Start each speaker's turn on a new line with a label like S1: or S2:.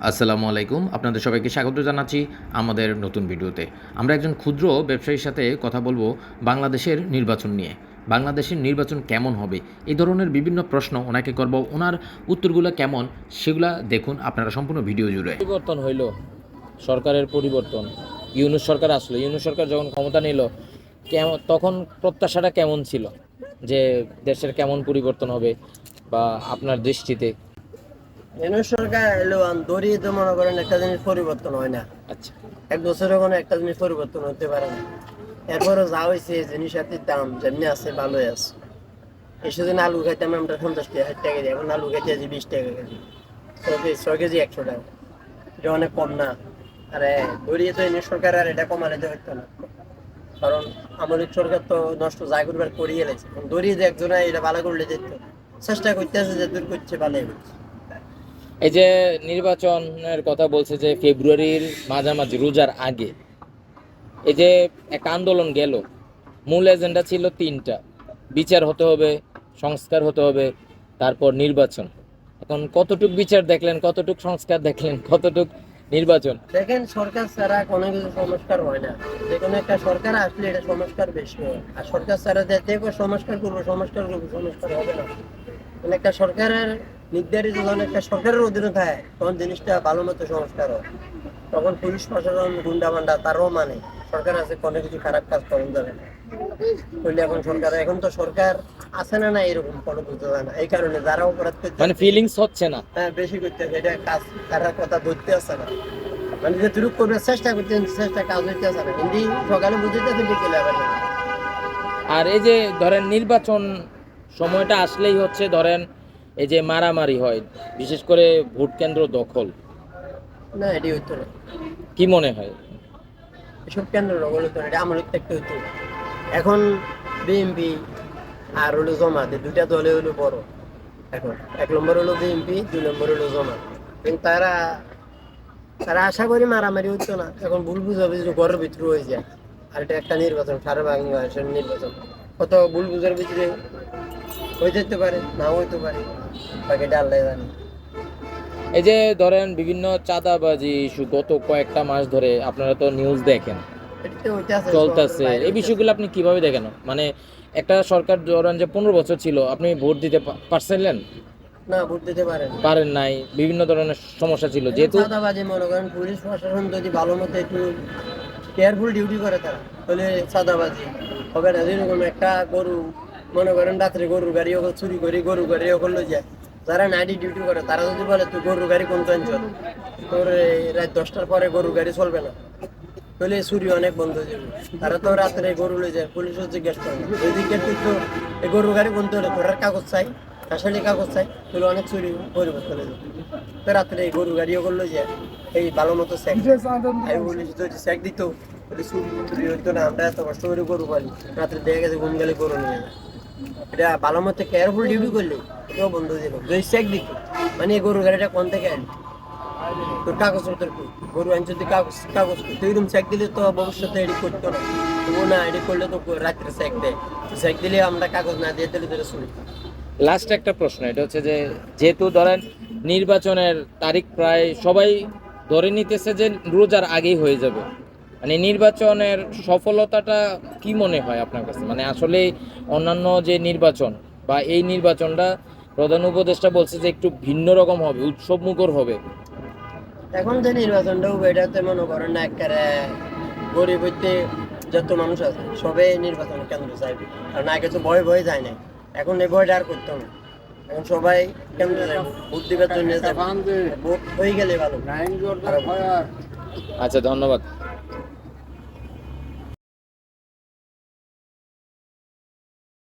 S1: আসসালামু আলাইকুম। আপনাদের সবাইকে স্বাগত জানাচ্ছি আমাদের নতুন ভিডিওতে। আমরা একজন ক্ষুদ্র ব্যবসায়ীর সাথে কথা বলব বাংলাদেশের নির্বাচন নিয়ে। বাংলাদেশের নির্বাচন কেমন হবে? এই ধরনের বিভিন্ন প্রশ্ন ওনাকে করব। ওনার উত্তরগুলো কেমন? সেগুলা দেখুন। আপনারা সম্পূর্ণ ভিডিও জুড়ে।
S2: পরিবর্তন হইল। সরকারের পরিবর্তন। ইউনুস সরকার আসলো। ইউনুস সরকার যখন ক্ষমতা নিল কেমন তখন প্রত্যাশাটা কেমন ছিল? যে দেশের কেমন পরিবর্তন হবে বা আপনার দৃষ্টিতে
S3: সরকার এলো তো মনে করেন একটা জিনিস পরিবর্তন হয় না।
S2: আচ্ছা।
S3: এক কোনো একটা জিনিস পরিবর্তন হতে পারে না। এরপরও যা হয়েছে জিনিসের দাম যেমনি আছে ভালোই আছে। আলু খাইতাম আমরা পঞ্চাশ টাকা ষাট টাকা কেজি এখন আলু খাইতে আছি বিশ টাকা কেজি। ছয় কেজি ছয় কেজি একশো টাকা। এটা অনেক কম না। আরে দড়িয়ে তো এনে সরকার আর এটা কমালে তো হতো না। কারণ আমলিক সরকার তো নষ্ট যা করবার করিয়ে এলেছে দড়িয়ে যে একজনে এটা ভালো করলে যেত চেষ্টা করতে আছে যে দূর করছে ভালোই করছে।
S2: এই যে নির্বাচনের কথা বলছে যে ফেব্রুয়ারির মাঝামাঝি, রোজার আগে। এই যে একটা আন্দোলন গেল, মূল এজেন্ডা ছিল তিনটা। বিচার হতে হবে, সংস্কার হতে হবে, তারপর নির্বাচন। এখন কতটুক বিচার দেখলেন, কতটুক সংস্কার দেখলেন, কতটুক নির্বাচন?
S3: দেখেন, সরকার ছাড়া কোনো কিছু সংস্কার হয় না। যে কোনো একটা সরকার আসলে এটা সংস্কার বেশি হয়। আর সরকার ছাড়া যে সংস্কার করব সংস্কার করব, সংস্কার হবে না। মানে একটা সরকারের নির্ধারিত যখন একটা সরকারের অধীনে থাকে তখন জিনিসটা ভালো মতো সংস্কার হয়। তখন পুলিশ প্রশাসন গুন্ডা মান্ডা তারও মানে সরকার আছে কোনো কিছু খারাপ কাজ করেন যাবে না। করলে এখন সরকার এখন তো সরকার আছে না না এরকম কোনো বুঝতে যায় না। এই কারণে যারা অপরাধ করতে
S2: মানে ফিলিংস হচ্ছে না।
S3: হ্যাঁ বেশি করতে এটা কাজ তারা কথা ধরতে আসে না। মানে যে তুরুক করবে চেষ্টা করতে চেষ্টা কাজ হইতে আসে না। হিন্দি সকালে বুঝতে বিকেলে আবার
S2: আর এই যে ধরেন নির্বাচন সময়টা আসলেই হচ্ছে ধরেন এই যে মারামারি হয় বিশেষ করে ভোট কেন্দ্র দখল।
S3: না এটি হইতো না
S2: কি মনে হয়?
S3: এসব কেন্দ্র রগল হতো না এটা আমার একটা হইতো এখন বিএনপি আর হলো জমাত দুইটা দলে হলো বড়। এখন এক নম্বর হলো বিএনপি দুই নম্বর হলো জমাত। কিন্তু তারা তারা আশা করি মারামারি হতো না। এখন ভুল বুঝাবুঝি ঘরের ভিতরে হয়ে যায়। আর এটা একটা নির্বাচন সারা বাংলাদেশের নির্বাচন। কত ভুল বুঝার ভিতরে হয়ে যেতে পারে নাও হইতে পারে। বাকি ডাল্লাই জানি।
S2: এই যে ধরেন বিভিন্ন চাঁদাবাজি ইস্যু গত কয়েকটা মাস ধরে আপনারা তো নিউজ দেখেন। চলতেছে। এই বিষয়গুলো আপনি কীভাবে দেখেন? মানে একটা সরকার ধরেন যে পনেরো বছর ছিল আপনি ভোট দিতে পারছিলেন
S3: না? ভোট দিতে পারেন
S2: পারেন নাই বিভিন্ন ধরনের সমস্যা ছিল। যেহেতু
S3: চাঁদাবাজি মনে করেন পুলিশ প্রশাসন যদি ভালো মতো একটু কেয়ারফুল ডিউটি করে তারা তাহলে চাঁদাবাজি হবে না। যেরকম একটা গরু মনে করেন রাত্রে গরুর গাড়ি ওকে চুরি করি গরু গাড়ি লই যায় যারা নাইটি ডিউটি করে তারা যদি বলে তুই গরুর গাড়ি কোন চল? তোর রাত দশটার পরে গরুর গাড়ি চলবে না। তাহলে চুরি অনেক বন্ধ হয়ে যাবে। তারা তো রাত্রে গরু লই যায় পুলিশও জিজ্ঞেস করে না। যদি জিজ্ঞেস করতো এই গরুর গাড়ি কোন হলে তোর কাগজ চাই আসলে কাগজ চাই তাহলে অনেক চুরি পরিবর্তন হয়ে যাবে। তো রাত্রে এই গরু গাড়িও করল যে এই ভালো মতো স্যাক আমি বলি যদি স্যাক দিত তাহলে চুরি চুরি হইতো না আমরা এত কষ্ট করে গরু পালি। রাত্রে দেখা গেছে ঘুম গেলে গরু নিয়ে যায়। এটা ভালো মতো কেয়ারফুল ডিউটি করলে বন্ধ দিত মানে এই গাড়িটা কোন থেকে তোর কই গরু আনছে তুই কাগজ কাগজ দিলে তো ভবিষ্যতে করতো না। ও না করলে তো রাত্রে দেয়। দিলে আমরা কাগজ না দিয়ে দিলে তোরা শুনি
S2: লাস্ট একটা প্রশ্ন, এটা হচ্ছে যে, যেহেতু ধরেন নির্বাচনের তারিখ প্রায় সবাই ধরে নিতেছে যে রোজার আগেই হয়ে যাবে মানে নির্বাচনের সফলতাটা কি মনে হয় আপনার কাছে? মানে আসলে অন্যান্য যে নির্বাচন বা এই নির্বাচনটা প্রধান উপদেষ্টা বলছে যে একটু ভিন্ন রকম হবে উৎসব মুখর হবে।
S3: এখন যে নির্বাচনটা হবে এটাতে মনে করেন না একেবারে গরিব হইতে যত মানুষ আছে সবে নির্বাচন কেন্দ্র চাইবে। কারণ আগে তো ভয় ভয় যায় না এখন এই ভয়টা আর করতে হবে এখন সবাই কেন্দ্র ভোট দিবার জন্য যাবে। ভোট হয়ে গেলে ভালো।
S2: আচ্ছা ধন্যবাদ।